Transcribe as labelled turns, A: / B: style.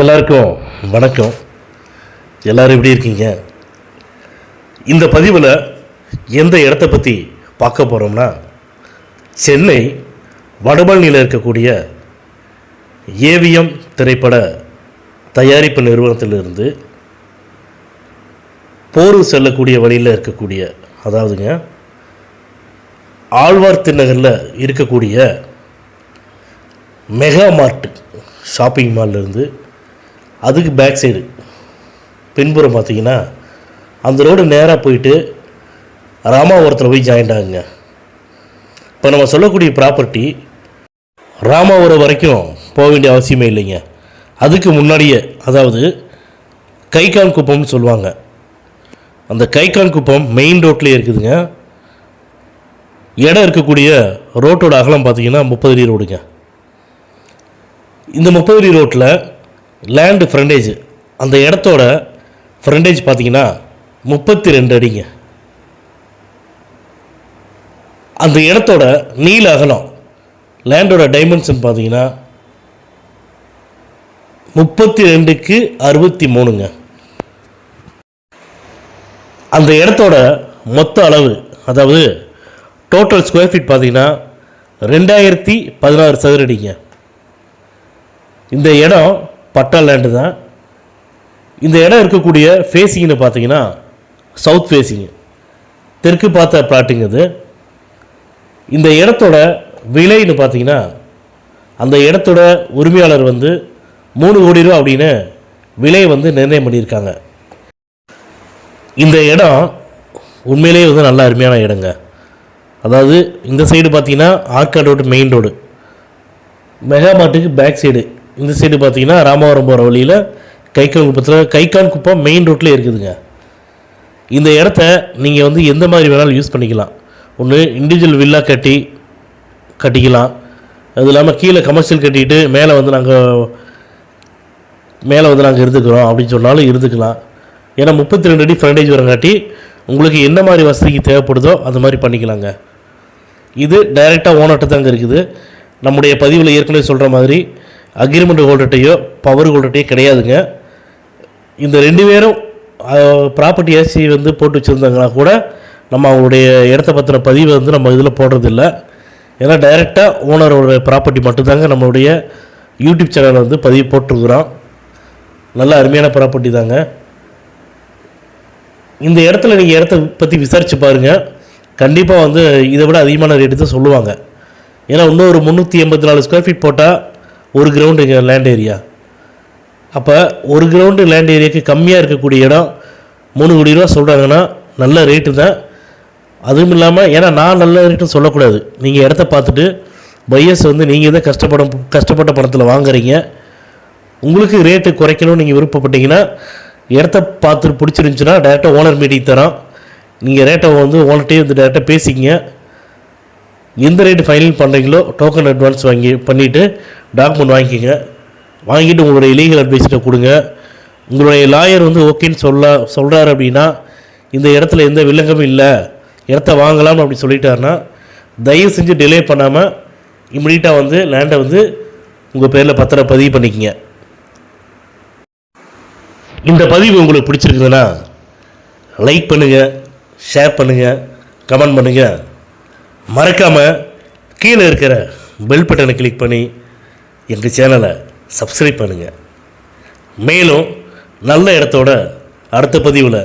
A: எல்லாருக்கும் வணக்கம். எல்லாரும் எப்படி இருக்கீங்க? இந்த பதிவில் எந்த இடத்த பற்றி பார்க்க போகிறோம்னா சென்னை வடபழனியில் இருக்கக்கூடிய ஏவிஎம் திரைப்பட தயாரிப்பு நிறுவனத்திலிருந்து போர் செல்லக்கூடிய வழியில் இருக்கக்கூடிய அதாவதுங்க ஆழ்வார் திருநகரில் இருக்கக்கூடிய மெகா மார்ட் ஷாப்பிங் மால்லேருந்து அதுக்கு பேக் சைடு பின்புறம் பார்த்தீங்கன்னா அந்த ரோடு நேராக போயிட்டு ராமாபுரத்தில் போய் ஜாயிண்ட் ஆகுங்க. இப்போ நம்ம சொல்லக்கூடிய ப்ராப்பர்ட்டி ராமாபுரம் வரைக்கும் போக வேண்டிய அவசியமே இல்லைங்க. அதுக்கு முன்னாடியே அதாவது கைகான் குப்பம்னு சொல்லுவாங்க. அந்த கைகான் குப்பம் மெயின் ரோட்லேயே இருக்குதுங்க. இடம் இருக்கக்கூடிய ரோட்டோட அகலம் பார்த்தீங்கன்னா முப்பது அடி ரோடுங்க இந்த முப்பது அடி ரோட்டில் லேண்டு ஃப்ரண்டேஜ் அந்த இடத்தோட ஃப்ரண்டேஜ் பார்த்தீங்கன்னா முப்பத்தி ரெண்டு அடிங்க. அந்த இடத்தோட நீல அகலம் லேண்டோட டைமென்ஷன் பார்த்தீங்கன்னா முப்பத்தி ரெண்டுக்கு அறுபத்தி மூணுங்க அந்த இடத்தோட மொத்த அளவு அதாவது டோட்டல் ஸ்கொயர் ஃபீட் பார்த்தீங்கன்னா ரெண்டாயிரத்தி பதினாறு சதுரடிங்க இந்த இடம் பட்டா லேண்டு தான். இந்த இடம் இருக்கக்கூடிய ஃபேஸிங்னு பார்த்தீங்கன்னா சவுத் ஃபேஸிங் தெற்கு பார்த்த பிளாட்டுங்க இது. இந்த இடத்தோட விலைன்னு பார்த்தீங்கன்னா அந்த இடத்தோட உரிமையாளர் வந்து மூணு கோடி ரூபா அப்படின்னு விலை வந்து நிர்ணயம் பண்ணியிருக்காங்க. இந்த இடம் உண்மையிலேயே வந்து நல்ல அருமையான இடங்க. அதாவது இந்த சைடு பார்த்தீங்கன்னா Arcot road main road mega மார்ட்டுக்கு back side இந்த சைடு பார்த்தீங்கன்னா ராமவரம் போகிற வழியில் கைக்கான் குப்பத்தில் கைக்கான் குப்பம் மெயின் ரோட்லேயே இருக்குதுங்க. இந்த இடத்த நீங்கள் வந்து எந்த மாதிரி வேணாலும் யூஸ் பண்ணிக்கலாம். ஒன்று இண்டிவிஜுவல் வில்லா கட்டி கட்டிக்கலாம். அது இல்லாமல் கீழே கமர்ஷியல் கட்டிட்டு மேலே வந்து நாங்கள் மேலே வந்து நாங்கள் இருந்துக்கிறோம் அப்படின்னு சொன்னாலும் இருந்துக்கலாம். ஏன்னா முப்பத்தி ரெண்டு அடி ஃப்ரண்டேஜ் வரங்காட்டி உங்களுக்கு என்ன மாதிரி வசதிக்கு தேவைப்படுதோ அந்த மாதிரி பண்ணிக்கலாங்க. இது டைரெக்டாக ஓனர்கிட்ட தாங்க இருக்குது. நம்முடைய பதிவில் ஏற்கனவே சொல்கிற மாதிரி அக்ரிமெண்ட் ஹோல்டர்ட்டையோ பவர் ஹோல்டர்ட்டையோ கிடையாதுங்க. இந்த ரெண்டு பேரும் ப்ராப்பர்ட்டி ஏசி வந்து போட்டு வச்சுருந்தாங்கன்னா கூட நம்ம அவங்களுடைய இடத்த பற்றின பதிவை வந்து நம்ம இதில் போடுறதில்ல. ஏன்னா டைரெக்டாக ஓனரோட ப்ராப்பர்ட்டி மட்டும்தாங்க நம்மளுடைய யூடியூப் சேனலில் வந்து பதிவு போட்டிருக்கிறோம். நல்ல அருமையான ப்ராப்பர்ட்டி தாங்க. இந்த இடத்துல நீங்கள் இடத்த பற்றி விசாரித்து பாருங்கள் கண்டிப்பாக வந்து இதை விட அதிகமான ரேட்டு தான் சொல்லுவாங்க. ஏன்னா இன்னும் ஒரு முந்நூற்றி எண்பத்தி நாலு ஸ்கொயர் ஃபீட் போட்டால் ஒரு கிரவுண்டு லேண்ட் ஏரியா அப்போ ஒரு கிரவுண்டு லேண்ட் ஏரியாவுக்கு கம்மியாக இருக்கக்கூடிய இடம் மூணு கோடி ரூபா சொல்கிறாங்கன்னா நல்ல ரேட்டு தான். அதுவும் இல்லாமல் ஏன்னா நான் நல்ல ரேட்டுன்னு சொல்லக்கூடாது. நீங்கள் இடத்த பார்த்துட்டு பையர்ஸ் வந்து நீங்கள் தான் கஷ்டப்பட கஷ்டப்பட்ட பணத்தில் வாங்குறீங்க உங்களுக்கு ரேட்டு குறைக்கணும்னு நீங்கள் விருப்பப்பட்டீங்கன்னா இடத்த பார்த்துட்டு பிடிச்சிருந்துச்சுன்னா டேரெக்டாக ஓனர் மீட்டிங் தரோம் நீங்கள் ரேட்டை வந்து ஓனர்கிட்டே வந்து டேரெக்டாக பேசிக்கிங்க. எந்த ரேட்டு ஃபைனல் பண்ணுறீங்களோ டோக்கன் அட்வான்ஸ் வாங்கி பண்ணிவிட்டு டாக்குமெண்ட் வாங்கிக்கோங்க. வாங்கிட்டு உங்களுடைய லீகல் அட்வைஸ்ட்டை கொடுங்க. உங்களுடைய லாயர் வந்து ஓகேன்னு சொல்ல சொல்கிறாரு அப்படின்னா இந்த இடத்துல எந்த வில்லங்கமும் இல்லை. இடத்த வாங்கலாம் அப்படி சொல்லிட்டாருன்னா தயவு செஞ்சு டிலே பண்ணாமல் இம்மிடியட்டாக வந்து லேண்டை வந்து உங்கள் பேரில் பத்திரம் பதிவு பண்ணிக்கங்க. இந்த பதிவு உங்களுக்கு பிடிச்சிருக்குதுன்னா லைக் பண்ணுங்கள் ஷேர் பண்ணுங்கள் கமெண்ட் பண்ணுங்கள் மறக்காமல் கீழே இருக்கிற பெல் பட்டனை கிளிக் பண்ணி எங்கள் சேனலை சப்ஸ்கிரைப் பண்ணுங்கள் மேலும் நல்ல இடத்தோட அடுத்த பதிவில்